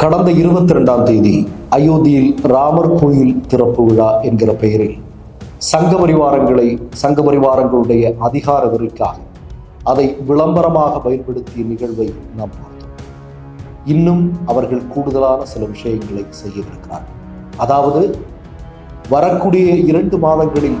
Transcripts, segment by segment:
கடந்த இருபத்தி ரெண்டாம் தேதி அயோத்தியில் ராமர் கோயில் திறப்பு விழா என்கிற பெயரில் சங்க பரிவாரங்களை சங்க பரிவாரங்களுடைய அதிகார வெறிக்காக அதை விளம்பரமாக பயன்படுத்திய நிகழ்வை நாம் பார்த்தோம். இன்னும் அவர்கள் கூடுதலான சில விஷயங்களை செய்யவிருக்கிறார்கள். அதாவது வரக்கூடிய இரண்டு மாதங்களில்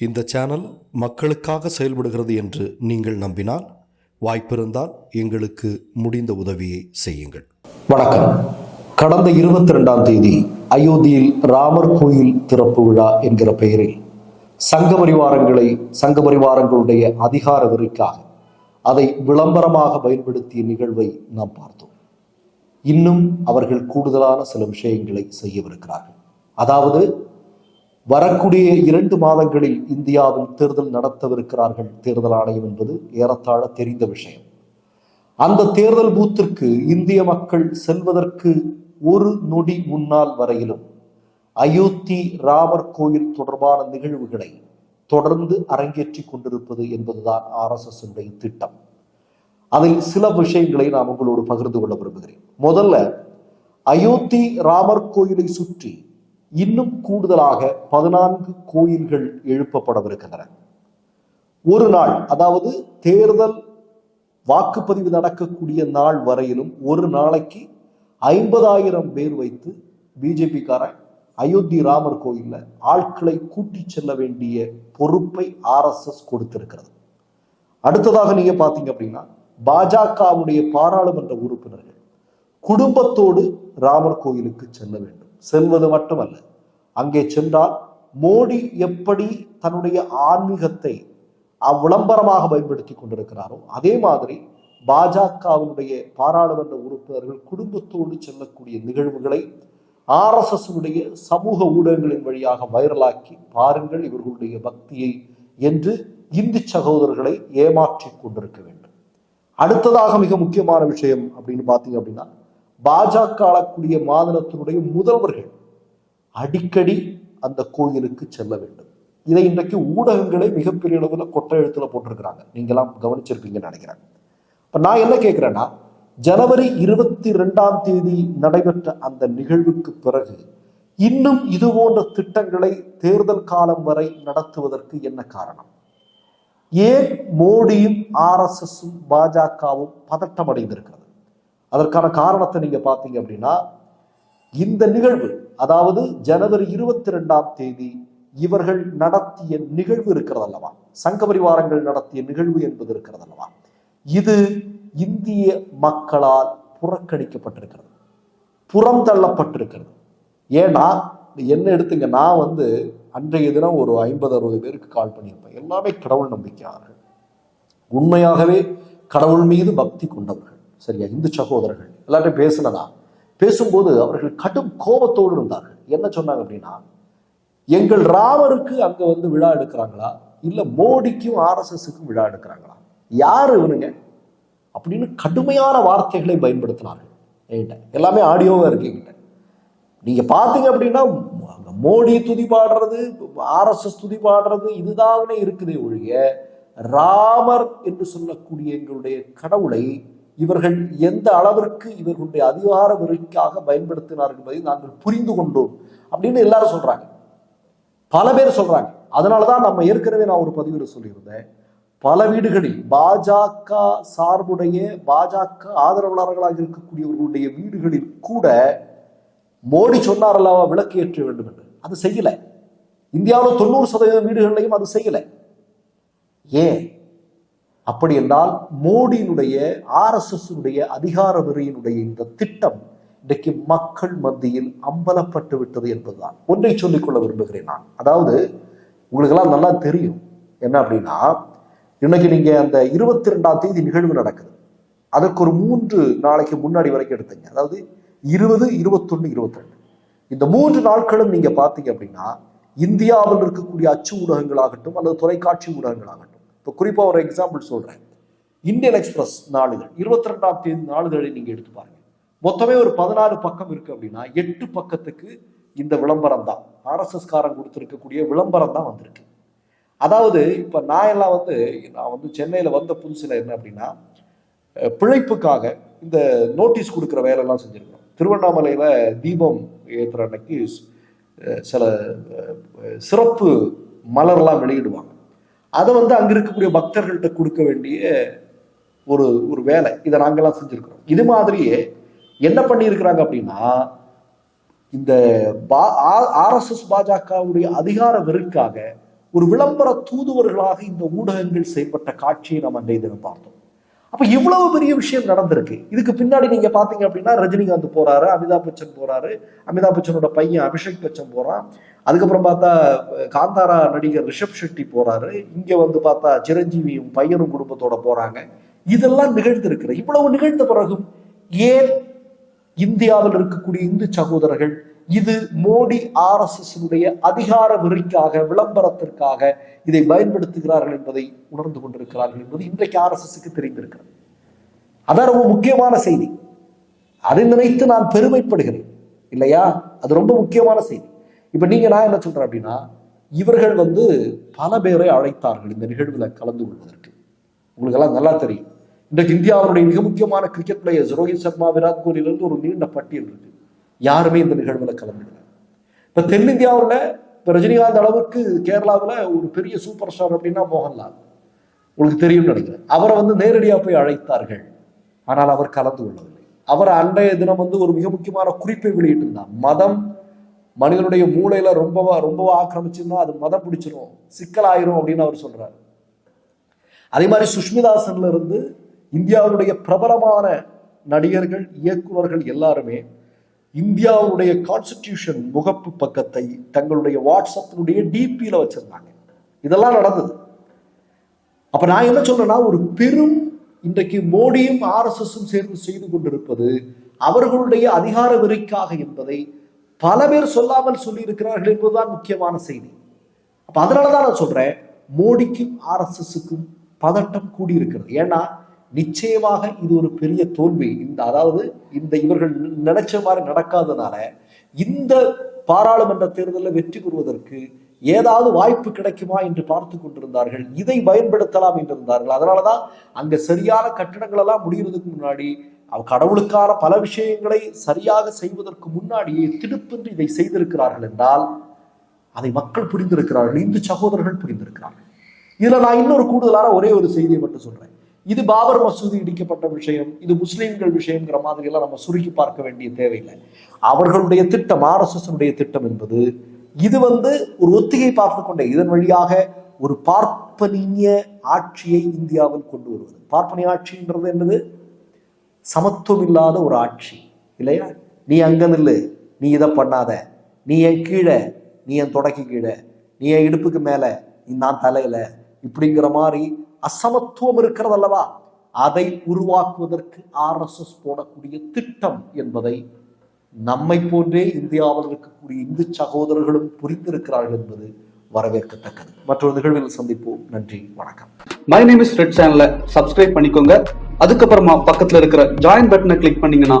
இந்த சேனல் மக்களுக்காக செயல்படுகிறது என்று நீங்கள் நம்பினால் வாய்ப்பிருந்தால் எங்களுக்கு முடிந்த உதவியை செய்யுங்கள். வணக்கம். கடந்த இருபத்தி ரெண்டாம் தேதி அயோத்தியில் ராமர் கோயில் திறப்பு விழா என்கிற பெயரில் சங்க பரிவாரங்களை சங்க பரிவாரங்களுடைய அதிகார வெறிக்காக அதை விளம்பரமாக பயன்படுத்திய நிகழ்வை நாம் பார்த்தோம். இன்னும் அவர்கள் கூடுதலான சில விஷயங்களை செய்யவிருக்கிறார்கள். அதாவது வரக்கூடிய இரண்டு மாதங்களில் இந்தியாவில் தேர்தல் நடத்தவிருக்கிறார்கள். தேர்தல் ஆணையம் என்பது ஏறத்தாழ தெரிந்த விஷயம். அந்த தேர்தல் பூத்திற்கு இந்திய மக்கள் செல்வதற்கு ஒரு நொடி முன்னால் வரையிலும் அயோத்தி ராமர் கோயில் தொடர்பான நிகழ்வுகளை தொடர்ந்து அரங்கேற்றி கொண்டிருப்பது என்பதுதான் ஆர்எஸ்எஸ் உடைய திட்டம். அதில் சில விஷயங்களை நான் உங்களோடு பகிர்ந்து கொள்ள விரும்புகிறேன். முதல்ல அயோத்தி ராமர் கோயிலை சுற்றி இன்னும் கூடுதலாக பதினான்கு கோயில்கள் எழுப்பப்படவிருக்கின்றன. ஒரு நாள் அதாவது தேர்தல் வாக்குப்பதிவு நடக்கக்கூடிய நாள் வரையிலும் ஒரு நாளைக்கு ஐம்பதாயிரம் பேர் வைத்து பிஜேபிக்காரன் அயோத்தி ராமர் கோயில்ல ஆட்களை கூட்டி செல்ல வேண்டிய பொறுப்பை ஆர்எஸ்எஸ் கொடுத்திருக்கிறது. அடுத்ததாக நீங்க பாத்தீங்க அப்படின்னா பாஜகவுடைய பாராளுமன்ற உறுப்பினர்கள் குடும்பத்தோடு ராமர் கோயிலுக்கு செல்ல வேண்டும். செல்வது மட்டுமல்ல. அங்கே சென்றால் மோடி எப்படி தன்னுடைய ஆன்மீகத்தை அவ்விளம்பரமாக பயன்படுத்தி கொண்டிருக்கிறாரோ அதே மாதிரி பாஜகவினுடைய பாராளுமன்ற உறுப்பினர்கள் குடும்பத்தோடு செல்லக்கூடிய நிகழ்வுகளை ஆர்எஸ்எஸ்னுடைய சமூக ஊடகங்களின் வழியாக வைரலாக்கி பாருங்கள் இவர்களுடைய பக்தியை என்று இந்து சகோதரர்களை ஏமாற்றி கொண்டிருக்க வேண்டும். அடுத்ததாக மிக முக்கியமான விஷயம் அப்படின்னு பார்த்தீங்க அப்படின்னா பாஜக ஆளக்கூடிய மாநிலத்தினுடைய முதல்வர்கள் அடிக்கடி அந்த கோயிலுக்கு செல்ல வேண்டும். இதை இன்றைக்கு ஊடகங்களே மிகப்பெரிய அளவில் கொட்டை எழுத்துல போட்டிருக்கிறாங்க. நீங்களாம் கவனிச்சிருப்பீங்கன்னு நினைக்கிறேன். இப்ப நான் என்ன கேட்கிறேன்னா ஜனவரி இருபத்தி ரெண்டாம் தேதி நடைபெற்ற அந்த நிகழ்வுக்கு பிறகு இன்னும் இது போன்ற திட்டங்களை தேர்தல் காலம் வரை நடத்துவதற்கு என்ன காரணம்? ஏன் மோடியும் ஆர்எஸ்எஸும் பாஜகவும் பதட்டம் அடைந்திருக்கிறது அதற்கான காரணத்தை நீங்க பார்த்தீங்க அப்படின்னா இந்த நிகழ்வு அதாவது ஜனவரி இருபத்தி ரெண்டாம் தேதி இவர்கள் நடத்திய நிகழ்வு இருக்கிறது அல்லவா சங்க பரிவாரங்கள் நடத்திய நிகழ்வு என்பது இருக்கிறது அல்லவா இது இந்திய மக்களால் புறக்கணிக்கப்பட்டிருக்கிறது. புறம் தள்ளப்பட்டிருக்கிறது ஏன்னா என்ன எடுத்துங்க நான் வந்து அன்றைய தினம் ஒரு ஐம்பது அறுபது பேருக்கு கால் பண்ணியிருப்பேன். எல்லாமே கடவுள் நம்பிக்கையாளர்கள். உண்மையாகவே கடவுள் மீது பக்தி கொண்டவர்கள். சரியா? இந்து சகோதரர்கள். எல்லாத்தையும் பேசினதா? பேசும்போது அவர்கள் கடும் கோபத்தோடு இருந்தார்கள். என்ன சொன்னாங்க அப்படின்னா எங்கள் ராமருக்கு அங்க வந்து விழா எடுக்கிறாங்களா? இல்ல மோடிக்கும் ஆர்எஸ்எஸ்க்கும் விழா எடுக்கிறாங்களா? யாரு இவனுங்க? அப்படின்னு கடுமையான வார்த்தைகளை பயன்படுத்தினார்கள். என்கிட்ட. எல்லாமே ஆடியோவா இருக்கு என்கிட்ட. நீங்க பாத்தீங்க அப்படின்னா மோடி துதி பாடுறது ஆர்எஸ்எஸ் துதி பாடுறது இதுதானே இருக்குதே ஒழிய ராமர் என்று சொல்லக்கூடிய எங்களுடைய கடவுளை இவர்கள் எந்த அளவிற்கு இவர்களுடைய அதிகார வெறிக்காக பயன்படுத்தினார்கள் என்பதை நாங்கள் புரிந்து கொண்டோம் அப்படின்னு எல்லாரும் சொல்றாங்க. பல பேர் சொல்றாங்க. அதனாலதான் நம்ம ஏற்கனவே நான் ஒரு பதிவில் சொல்லியிருந்தேன். பல வீடுகளில் பாஜக சார்புடைய பாஜக ஆதரவாளர்களாக இருக்கக்கூடியவர்களுடைய வீடுகளில் கூட மோடி சொன்னார் அல்லவா விளக்கு ஏற்ற வேண்டும் என்று. அது செய்யல. இந்தியாவில் தொண்ணூறு சதவீதம் வீடுகள்லையும் அது செய்யல. ஏன்? அப்படி என்றால் மோடியினுடைய ஆர்எஸ்எஸ் அதிகார வெறியினுடைய இந்த திட்டம் இன்றைக்கு மக்கள் மத்தியில் அம்பலப்பட்டு விட்டது என்பதுதான். ஒன்றை சொல்லிக்கொள்ள விரும்புகிறேன் நான். அதாவது உங்களுக்கெல்லாம் நல்லா தெரியும். என்ன அப்படின்னா இன்னைக்கு நீங்க அந்த இருபத்தி ரெண்டாம் தேதி நிகழ்வு நடக்குது. அதற்கு ஒரு மூன்று நாளைக்கு முன்னாடி வரைக்கும் எடுத்தீங்க. அதாவது இருபது இருபத்தொன்னு இருபத்தி ரெண்டு இந்த மூன்று நாட்களும் நீங்க பார்த்தீங்க அப்படின்னா இந்தியாவில் இருக்கக்கூடிய அச்சு ஊடகங்களாகட்டும் அல்லது தொலைக்காட்சி ஊடகங்களாகட்டும் இப்போ குறிப்பாக ஒரு எக்ஸாம்பிள் சொல்கிறேன் இந்தியன் எக்ஸ்பிரஸ் நாளிதழ். இருபத்தி ரெண்டாம் தேதி நாளிதழை நீங்கள் எடுத்து பாருங்கள் மொத்தமே ஒரு பதினாறு பக்கம் இருக்குது அப்படின்னா எட்டு பக்கத்துக்கு இந்த விளம்பரம் தான். ஆர்எஸ்எஸ் காரன் விளம்பரம் தான் வந்திருக்கு. அதாவது இப்போ நான் எல்லாம் வந்து நான் வந்து சென்னையில் வந்த புதுசில் என்ன அப்படின்னா பிழைப்புக்காக இந்த நோட்டீஸ் கொடுக்குற வேலையெல்லாம் செஞ்சிருக்கோம் திருவண்ணாமலையில் தீபம் ஏற்றுற அன்னைக்கு சில சிறப்பு மலர்லாம் வெளியிடுவாங்க. அதை வந்து அங்க இருக்கக்கூடிய பக்தர்கள்ட்ட கொடுக்க வேண்டிய ஒரு ஒரு வேலை. இதை நாங்கெல்லாம் செஞ்சிருக்கிறோம். இது மாதிரியே என்ன பண்ணியிருக்கிறாங்க அப்படின்னா இந்த ஆர்எஸ்எஸ் பாஜகவுடைய அதிகார வெறுக்காக ஒரு விளம்பர தூதுவர்களாக இந்த ஊடகங்கள் செய்யப்பட்ட காட்சியை நம்ம அன்றைய தினம் பார்த்தோம். அப்ப இவ்வளவு பெரிய விஷயம் நடந்திருக்கு. இதுக்கு பின்னாடி நீங்க பாத்தீங்க அப்படின்னா ரஜினிகாந்த் போறாரு அமிதாப் பச்சன் போறாரு. அமிதாப் பச்சனோட பையன் அபிஷேக் பச்சன் போறான். அதுக்கப்புறம் பார்த்தா காந்தாரா நடிகர் ரிஷப் ஷெட்டி போறாரு. இங்க வந்து பார்த்தா சிரஞ்சீவியும் பையனும் குடும்பத்தோட போறாங்க. இதெல்லாம் நிகழ்ந்திருக்கிற இவ்வளவு நிகழ்ந்த பிறகும் ஏன் இந்தியாவில் இருக்கக்கூடிய இந்து சகோதரர்கள் இது மோடி ஆர்எஸ்எஸ் அதிகார வெறிக்காக விளம்பரத்திற்காக இதை பயன்படுத்துகிறார்கள் என்பதை உணர்ந்து கொண்டிருக்கிறார்கள் என்பது இன்றைக்கு ஆர்எஸ்எஸ்க்கு தெரிந்திருக்கிறது. அதான் ரொம்ப முக்கியமான செய்தி. அதை நினைத்து நான் பெருமைப்படுகிறேன். இல்லையா? அது ரொம்ப முக்கியமான செய்தி. இப்ப நீங்க நான் என்ன சொல்றேன் அப்படின்னா இவர்கள் வந்து பல பேரை அழைத்தார்கள் இந்த நிகழ்வுல கலந்து கொள்வதற்கு. உங்களுக்கு எல்லாம் நல்லா தெரியும். இன்றைக்கு இந்தியாவுடைய மிக முக்கியமான கிரிக்கெட் பிளேயர்ஸ் ரோஹித் சர்மா விராட் கோலியிலிருந்து ஒரு நீண்ட பட்டியல் இருக்கு. யாருமே இந்த நிகழ்வுல கலந்துக்கல. இப்ப தென்னிந்தியாவில் இப்ப ரஜினிகாந்த் அளவுக்கு கேரளாவில் ஒரு பெரிய சூப்பர் ஸ்டார் அப்படின்னா மோகன்லால். உங்களுக்கு தெரியும்னு நினைக்கிறேன். அவரை வந்து நேரடியா போய் அழைத்தார்கள். ஆனால் அவர் கலந்து கொள்ளவில்லை. அவர் அன்றைய தினம் வந்து ஒரு மிக முக்கியமான குறிப்பை வெளியிட்டிருந்தார். மதம் மனிதனுடைய மூளையில ரொம்பவா ரொம்பவா ஆக்கிரமிச்சிருந்தா அது மதம் பிடிச்சிரும் சிக்கலாயிரும் அப்படின்னு அவர் சொல்றாரு. அதே மாதிரி சுஷ்மிதாசன்ல இருந்து இந்தியாவுடைய பிரபலமான நடிகர்கள் இயக்குநர்கள் எல்லாருமே இந்தியாவுடைய கான்ஸ்டிடியூஷன் முகப்பு பக்கத்தை தங்களுடைய வாட்ஸ்அப்பினுடைய டிபியில வச்சிருந்தாங்க. இதெல்லாம் நடந்தது. அப்ப நான் என்ன சொல்றேன்னா ஒரு பெரும் இன்றைக்கு மோடியும் ஆர்எஸ்எஸும் சேர்ந்து செய்து கொண்டிருப்பது அவர்களுடைய அதிகார வெறிக்காக என்பதை பல பேர் சொல்லாமல் சொல்லியிருக்கிறார்கள் என்பதுதான் முக்கியமான செய்தி. அப்ப அதனாலதான் நான் சொல்றேன் மோடிக்கும் ஆர்எஸ்எஸ்க்கும் பதட்டம் கூடியிருக்கிறது. ஏன்னா நிச்சயமாக இது ஒரு பெரிய தோல்வி. இந்த அதாவது இந்த இவர்கள் நினைச்ச மாதிரி நடக்காதனால இந்த பாராளுமன்ற தேர்தலில் வெற்றி பெறுவதற்கு ஏதாவது வாய்ப்பு கிடைக்குமா என்று பார்த்து கொண்டிருந்தார்கள். இதை பயன்படுத்தலாம் என்று இருந்தார்கள் அதனாலதான் அங்க சரியான கட்டிடங்கள் எல்லாம் முடிகிறதுக்கு முன்னாடி அவ கடவுளுக்கான பல விஷயங்களை சரியாக செய்வதற்கு முன்னாடியே திடுப்பின்றி இதை செய்திருக்கிறார்கள் என்றால் அதை மக்கள் புரிந்திருக்கிறார்கள். இந்து சகோதரர்கள் புரிந்திருக்கிறார்கள். இதுல நான் இன்னொரு கூடுதலான ஒரே ஒரு செய்தியை மட்டும் சொல்றேன். இது பாபர் மசூதி இடிக்கப்பட்ட விஷயம் இது முஸ்லீம்கள் விஷயங்கிற மாதிரி எல்லாம் நம்ம சுருக்கி பார்க்க வேண்டிய தேவையில்லை. அவர்களுடைய திட்டம் ஆர்எஸ்எஸ் திட்டம் என்பது இது வந்து ஒரு ஒத்திகை பார்த்து கொண்ட இதன் வழியாக ஒரு பார்ப்பனிய ஆட்சியை இந்தியாவில் கொண்டு வருவது. பார்ப்பனிய ஆட்சின்றது என்னது? சமத்துவம் இல்லாத ஒரு ஆட்சி இல்லையா? நீ அங்க நில்லு நீ இதை பண்ணாத நீ என் கீழே நீ என் தொடக்கி கீழே நீ என் இடுப்புக்கு மேல நீ நான் தலையில இப்படிங்கிற மாதிரி அசமத்துவம் இருக்கிறது அல்லவா அதை உருவாக்குவதற்கு ஆர்எஸ்எஸ் போடக்கூடிய திட்டம் என்பதை நம்மை போன்றே இந்தியாவில் இருக்கக்கூடிய இந்து சகோதரர்களும் புரிந்திருக்கிறார்கள் என்பது வரவேற்கத்தக்கது. மற்றொரு நிகழ்வில் சந்திப்போம். நன்றி. வணக்கம். மை நேம் இஸ் ரெட் சேனலை சப்ஸ்கிரைப் பண்ணிக்கோங்க. அதுக்கப்புறமா பக்கத்துல இருக்கிற ஜாயின் பட்டனை கிளிக் பண்ணீங்கன்னா